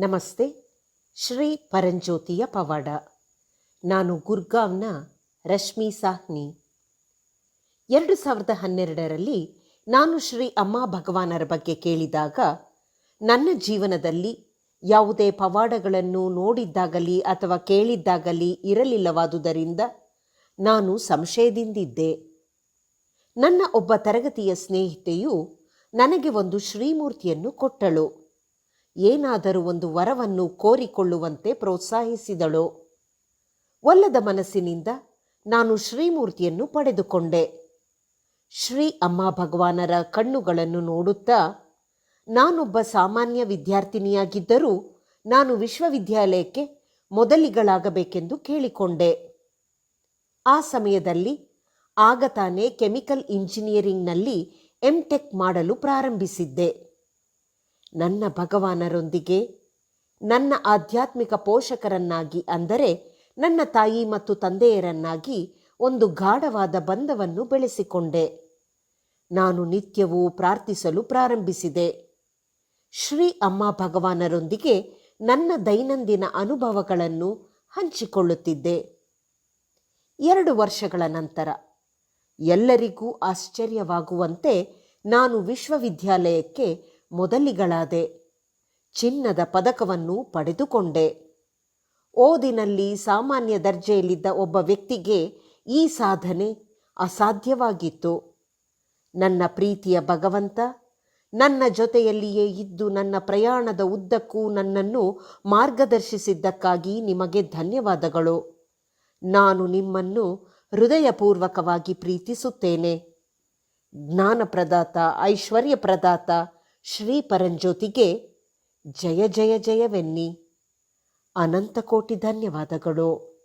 ನಮಸ್ತೆ, ಶ್ರೀ ಪರಂಜ್ಯೋತಿಯ ಪವಾಡ. ನಾನು ಗುರ್ಗಾವ್ನ ರಶ್ಮಿ ಸಾಹ್ನಿ. ಎರಡು ಸಾವಿರದ ಹನ್ನೆರಡರಲ್ಲಿ ನಾನು ಶ್ರೀ ಅಮ್ಮ ಭಗವಾನರ ಬಗ್ಗೆ ಕೇಳಿದಾಗ, ನನ್ನ ಜೀವನದಲ್ಲಿ ಯಾವುದೇ ಪವಾಡಗಳನ್ನು ನೋಡಿದ್ದಾಗಲಿ ಅಥವಾ ಕೇಳಿದ್ದಾಗಲಿ ಇರಲಿಲ್ಲವಾದುದರಿಂದ ನಾನು ಸಂಶಯದಿಂದಿದ್ದೆ. ನನ್ನ ಒಬ್ಬ ತರಗತಿಯ ಸ್ನೇಹಿತೆಯು ನನಗೆ ಒಂದು ಶ್ರೀಮೂರ್ತಿಯನ್ನು ಕೊಟ್ಟಳು. ಏನಾದರೂ ಒಂದು ವರವನ್ನು ಕೋರಿಕೊಳ್ಳುವಂತೆ ಪ್ರೋತ್ಸಾಹಿಸಿದಳು. ಒಲ್ಲದ ಮನಸ್ಸಿನಿಂದ ನಾನು ಶ್ರೀಮೂರ್ತಿಯನ್ನು ಪಡೆದುಕೊಂಡೆ. ಶ್ರೀ ಅಮ್ಮ ಭಗವಾನರ ಕಣ್ಣುಗಳನ್ನು ನೋಡುತ್ತಾ, ನಾನೊಬ್ಬ ಸಾಮಾನ್ಯ ವಿದ್ಯಾರ್ಥಿನಿಯಾಗಿದ್ದರೂ ನಾನು ವಿಶ್ವವಿದ್ಯಾಲಯಕ್ಕೆ ಮೊದಲಿಗಳಾಗಬೇಕೆಂದು ಕೇಳಿಕೊಂಡೆ. ಆ ಸಮಯದಲ್ಲಿ ಆಗ ತಾನೇ ಕೆಮಿಕಲ್ ಇಂಜಿನಿಯರಿಂಗ್ನಲ್ಲಿ ಎಂಟೆಕ್ ಮಾಡಲು ಪ್ರಾರಂಭಿಸಿದ್ದೆ. ನನ್ನ ಭಗವಾನರೊಂದಿಗೆ, ನನ್ನ ಆಧ್ಯಾತ್ಮಿಕ ಪೋಷಕರನ್ನಾಗಿ ಅಂದರೆ ನನ್ನ ತಾಯಿ ಮತ್ತು ತಂದೆಯರನ್ನಾಗಿ ಒಂದು ಗಾಢವಾದ ಬಂಧವನ್ನು ಬೆಳೆಸಿಕೊಂಡೆ. ನಾನು ನಿತ್ಯವೂ ಪ್ರಾರ್ಥಿಸಲು ಪ್ರಾರಂಭಿಸಿದೆ. ಶ್ರೀ ಅಮ್ಮ ಭಗವಾನರೊಂದಿಗೆ ನನ್ನ ದೈನಂದಿನ ಅನುಭವಗಳನ್ನು ಹಂಚಿಕೊಳ್ಳುತ್ತಿದ್ದೆ. ಎರಡು ವರ್ಷಗಳ ನಂತರ ಎಲ್ಲರಿಗೂ ಆಶ್ಚರ್ಯವಾಗುವಂತೆ ನಾನು ವಿಶ್ವವಿದ್ಯಾಲಯಕ್ಕೆ ಮೊದಲಿಗಳಾದೆ. ಚಿನ್ನದ ಪದಕವನ್ನು ಪಡೆದುಕೊಂಡೆ. ಓದಿನಲ್ಲಿ ಸಾಮಾನ್ಯ ದರ್ಜೆಯಲ್ಲಿದ್ದ ಒಬ್ಬ ವ್ಯಕ್ತಿಗೆ ಈ ಸಾಧನೆ ಅಸಾಧ್ಯವಾಗಿತ್ತು. ನನ್ನ ಪ್ರೀತಿಯ ಭಗವಂತ, ನನ್ನ ಜೊತೆಯಲ್ಲಿಯೇ ಇದ್ದು ನನ್ನ ಪ್ರಯಾಣದ ಉದ್ದಕ್ಕೂ ನನ್ನನ್ನು ಮಾರ್ಗದರ್ಶಿಸಿದ್ದಕ್ಕಾಗಿ ನಿಮಗೆ ಧನ್ಯವಾದಗಳು. ನಾನು ನಿಮ್ಮನ್ನು ಹೃದಯಪೂರ್ವಕವಾಗಿ ಪ್ರೀತಿಸುತ್ತೇನೆ. ಜ್ಞಾನಪ್ರದಾತ ಐಶ್ವರ್ಯ ಪ್ರದಾತ ಶ್ರೀ ಪರಂಜ್ಯೋತಿಗೆ ಜಯ ಜಯ ಜಯವೆನ್ನಿ. ಅನಂತ ಕೋಟಿ ಧನ್ಯವಾದಗಳು.